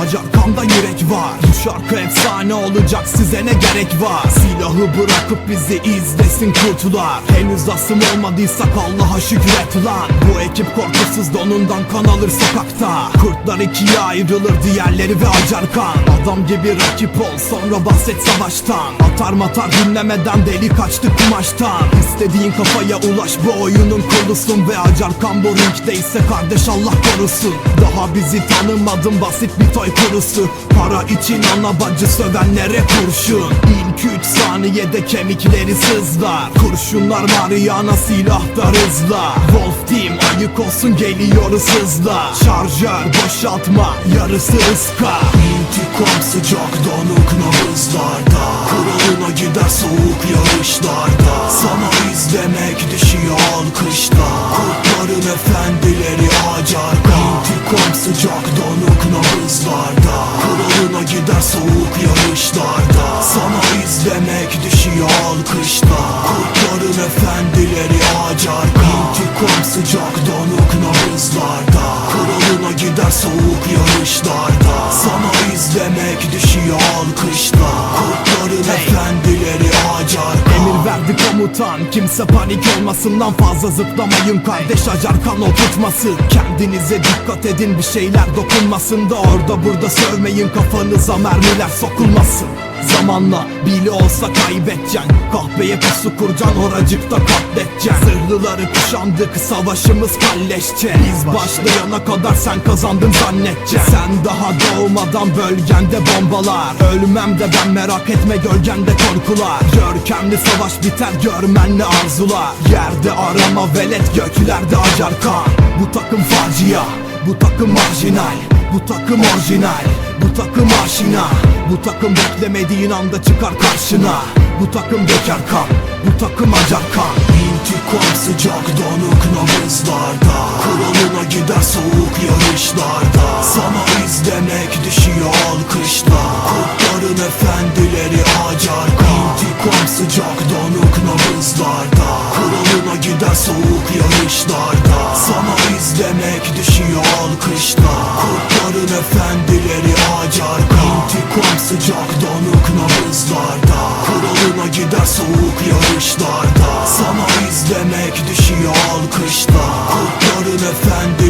Acarkamda yürek var. Bu şarkı efsane olacak size ne gerek var? Silahı bırakıp bizi izlesin kurtlar. Henüz asım olmadıysak Allah'a şükret lan. Bu ekip korkusuz donundan kan alır sokakta. Kurtlar ikiye ayrılır diğerleri ve Acarkan Adam gibi rakip ol sonra bahset savaştan. Atar matar dinlemeden deli kaçtı kumaştan. İstediğin kafaya ulaş bu oyunun kolusun Ve Acarkan bu ringdeyse kardeş Allah korusun. Daha bizi tanımadın basit bir toy kurusu Para için ana bacı sövenlere kurşun. İlk üç saniyede kemikleri sızlar. Kurşunlar var yana silahlar hızla Wolf Team ayık olsun geliyoruz hızla. Şarjör boşaltma yarısı ıska. İntikam sıcak donuk nabızlarda. Kuralına gider soğuk yarışlarda. Sana izlemek düşüyor alkışta Kurtların efendileri acarka. İntikam sıcak donuk nabızlarda. Kuralına gider soğuk yarışlarda. Sana izlemek düşüyor alkışta. Kurtların efendileri acarka İntikam sıcak donuk nabızlarda. Kuralına gider soğuk yarışlarda. Sana izlemek düşüyor alkışta kimse panik olmasından fazla zıplamayın kardeş. Acarkan oturtması Kendinize dikkat edin bir şeyler dokunmasın da orada burada sövmeyin. Kafanıza mermiler sokulmasın Zamanla bile olsa kaybedeceksin. Kahveye pusu kuracaksın oracıkta katledeceksin. Zırhlıları kuşandık savaşımız kalleşçe Biz başlayana kadar sen kazandın zannedeceksin. Sen daha doğmadan bölgende bombalar. Ölmem de ben merak etme gölgende korkular. Görkemli savaş biter görmenli arzular. Yerde arama velet göklerde acar kan. Bu takım facia bu takım marjinal. Bu takım orijinal Bu takım aşina Bu takım beklemediğin anda çıkar karşına. Bu takım bekar kan Bu takım acar kan. İntikam sıcak donuk nabızlarda Kuralına gider soğuk yarışlarda. Sana izlemek düşüyor alkışla Kurtların efendileri acar kan. İntikam sıcak donuk nabızlarda Kuralına gider soğuk yarışlarda. Sana izlemek düşüyor alkışla Kurtların efendileri acar kan İntikam sıcak donuk nabızlarda Kuralına gider soğuk yarışlarda. Sana izlemek düşüyor alkışla Kurtların efendileri